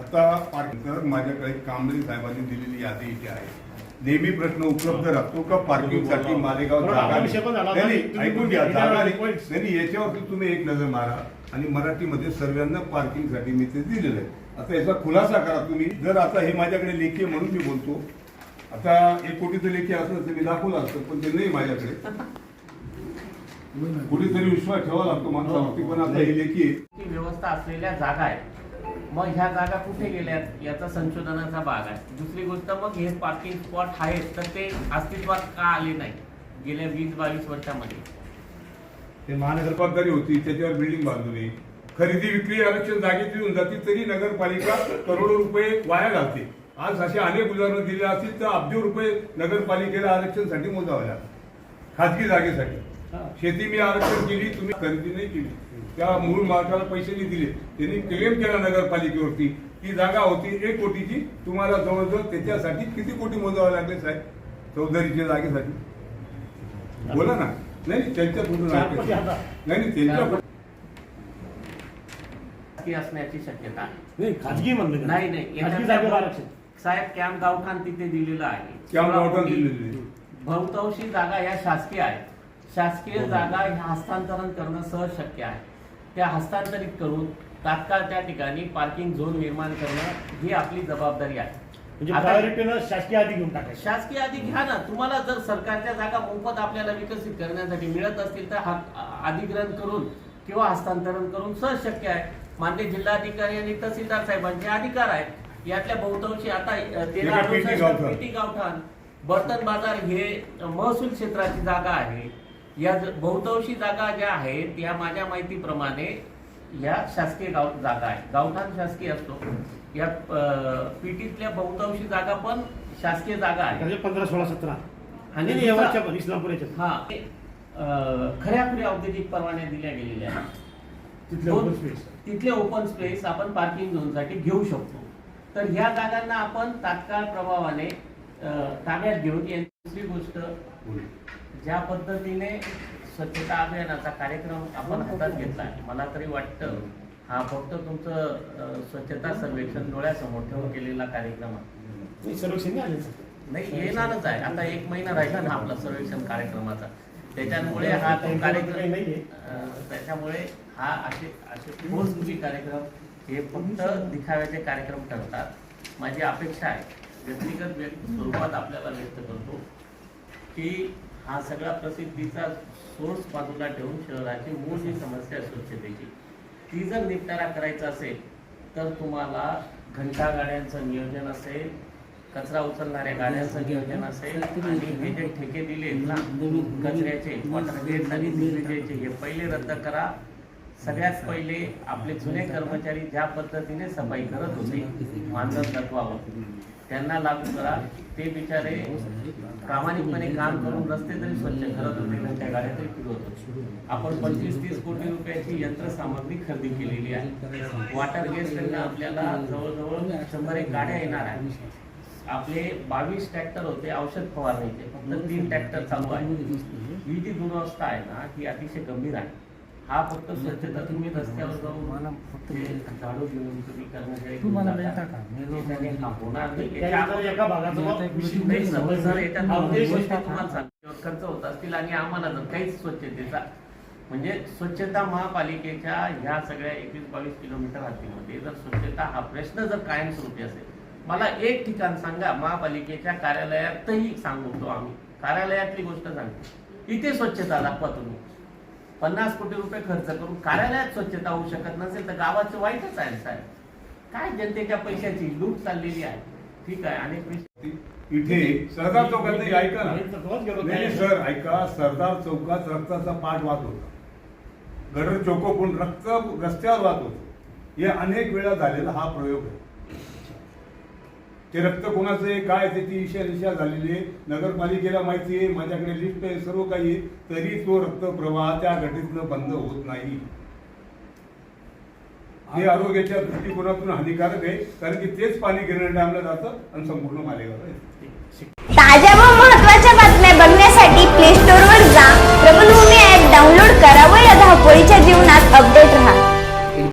आता पार्किंग माझ्याकडे कांबळे साहेबांनी दिलेली यादी इथे आहे. नेहमी प्रश्न उपलब्ध राहतो का पार्किंगसाठी मालेगाव जागा ऐकून घ्या. जागा नाही. याच्यावरती तुम्ही एक नजर मारा. आणि मराठीमध्ये सर्वांना पार्किंगसाठी मी ते दिलेलं आहे. आता याचा खुलासा करा तुम्ही. जर आता हे माझ्याकडे लेखी आहे म्हणून मी बोलतो. आता एक कोटीचं लेखी असलं तर मी दाखवलं असतं पण ते नाही माझ्याकडे. कुठेतरी विश्वास ठेवा लागतो माणसावरती पण आता हे लेखी व्यवस्था असलेल्या जागा आहेत. मग ह्या जागा कुठे गेल्यात? याचा संशोधनाचा भाग आहे. दुसरी गोष्ट मग हे पार्किंग स्पॉट आहेत तर ते अस्तित्वात का आले नाही गेल्या वीस बावीस वर्षामध्ये. ते महानगर होती त्याच्यावर बिल्डिंग बांधली खरेदी विक्री आरक्षण जागेत येऊन जाती तरी नगरपालिका करोडो रुपये वाया घालते. आज असे अनेक उदाहरणं दिली असतील तर अब्ज रुपये नगरपालिकेला आरक्षणसाठी मोजावे लागतात. खाजगी जागेसाठी. शेती मी आरक्षण केली तुम्ही खरेदी नाही केली. त्या मूळ मालकाला पैसे नाही दिले. त्यांनी क्लेम केला नगरपालिकेवरती. ती जागा होती एक कोटीची. तुम्हाला जवळजवळ त्याच्यासाठी किती कोटी मोजावे लागले साहेब? चौधरीच्या जागेसाठी. बोला ना. नाही नाही, त्यांच्या कुठून. नाही नाही त्यांच्या असण्याची शक्यता आहे. खाजगी म्हणलं का? नाही नाही. साहेब कॅम्प गावठाण तिथे दिलेलं आहे. कॅम्प गावठाण दिलेलं आहे. बहुतांशी जागा या शासकीय आहेत. शासकीय जागा ह्या हस्तांतरण करणं सहज शक्य आहे. त्या हस्तांतरित करून तात्काळ त्या ठिकाणी पार्किंग झोन निर्माण करणं ही आपली जबाबदारी आहे. म्हणजे शासकीय आधी घेऊन शासकीय आधी घ्या ना. तुम्हाला जर सरकारच्या जागा मोफत आपल्याला विकसित करण्यासाठी मिळत असतील तर हा अधिग्रहण करून किंवा हस्तांतरण करून सहज शक्य आहे. मान्य जिल्हाधिकारी आणि तहसीलदार साहेबांचे अधिकार आहेत. यातल्या बहुतांशी आता तेरा गावठाण बर्तन बाजार हे महसूल क्षेत्राची जागा आहे. या बहुतांशी जागा ज्या आहेत या माझ्या माहितीप्रमाणे या शासकीय गाव जागा आहे गावठाण शासकीय असतो. या पीटीतल्या बहुतांशी जागा पण शासकीय जागा आहे पंधरा सोळा सतरा. आणि हा. खऱ्या खुऱ्या औद्योगिक परवान्या दिल्या गेलेल्या आहेत. तिथले ओपन स्पेस आपण पार्किंग झोनसाठी घेऊ शकतो. तर ह्या जागांना आपण तात्काळ प्रभावाने ताब्यात घेऊन दुसरी गोष्ट ज्या पद्धतीने स्वच्छता अभियानाचा कार्यक्रम आपण हातात घेतला मला तरी वाटतं हा फक्त तुमचं स्वच्छता सर्वेक्षण डोळ्यासमोर ठेवून केलेला कार्यक्रम आहे. नाही, सर्वेक्षण येणारच आहे. आता एक महिना राहिला ना आपला सर्वेक्षण कार्यक्रमाचा. त्याच्यामुळे हा तो कार्यक्रम त्याच्यामुळे हा असे असे ठोसमुखी कार्यक्रम हे फक्त दिखाव्याचे कार्यक्रम ठरतात. माझी अपेक्षा आहे. व्यक्तिगत व्यक्त स्वरूपात आपल्याला व्यक्त करतो की हा सगळा प्रसिद्धीचा सोर्स बाजूला ठेवून शहराची मूळ जी समस्या स्वच्छतेची ती जर निपटारा करायचा असेल तर तुम्हाला घंटा गाड्यांचं नियोजन असेल कचरा उचलणाऱ्या गाड्यांचं नियोजन असेल आणि हे जे ठेके दिले ना कचऱ्याचे हे पहिले रद्द करा सगळ्यात पहिले आपले जुने कर्मचारी ज्या पद्धतीने सफाई करत होते मानधन तत्वावर त्यांना लागू करा. ते बिचारे प्रामाणिकपणे काम करून रस्ते तरी स्वच्छ करत होते त्यांच्या गाड्या तरी फिरवत होते. आपण पंचवीस तीस कोटी रुपयाची यंत्रसामग्री खरेदी केलेली आहे. वॉटर गेटकडनं आपल्याला जवळजवळ शंभर एक गाड्या येणार आहेत. आपले बावीस ट्रॅक्टर होते औषध फवारणीचे. फक्त तीन ट्रॅक्टर चालू आहे ही जी दुरवस्था आहे ना ही अतिशय गंभीर आहे. हा फक्त स्वच्छता तुम्ही रस्त्यावर जाऊन ते झाडू घेऊन तुम्ही कर्मचारी जाता. त्याच्याने हा होणार नाही. तुम्हाला सांगतो. खर्च होत असतील आणि आम्हाला जर काहीच स्वच्छतेचा म्हणजे स्वच्छता महापालिकेच्या ह्या सगळ्या एकवीस बावीस किलोमीटर हद्दीमध्ये जर स्वच्छता हा प्रश्न जर कायमस्वरूपी असेल मला एक ठिकाण सांगा महापालिकेच्या कार्यालयातही सांगतो आम्ही. कार्यालयातली गोष्ट सांगतो. इथे स्वच्छता दाखवा तुम्ही. पन्नास कोटी रुपये खर्च करून कार्यालयात स्वच्छता होऊ शकत नसेल तर गावाचं वाईटच आहे साहेब. काय जनतेच्या पैशाची लूट चाललेली आहे? ठीक आहे अनेक विषय इथे सरदार चौकात ऐका ना. सर ऐका सरदार चौकात रक्ताचा पाठ वाहत होता. गडर चौकोपून रक्त रस्त्यावर वाहत होतं. हे अनेक वेळा झालेला हा प्रयोग आहे. ते रक्त कोणाचं आहे काय त्याची इशा दिशा झालेली आहे. नगरपालिकेला माहिती आहे माझ्याकडे लिस्ट आहे सर्व काही आहे. तरी तो रक्त प्रवाह त्या घटनेतनं बंद होत नाही. हे आरोग्याच्या दृष्टिकोनातून हानिकारक आहे कारण की तेच पाणी गिरण डॅमला जातं आणि संपूर्ण मालेगावला ताज्या व महत्त्वाच्या बातम्या बघण्यासाठी प्ले स्टोर वर जा. प्रबलभूमी ऍप डाउनलोड करा व या धावपळीच्या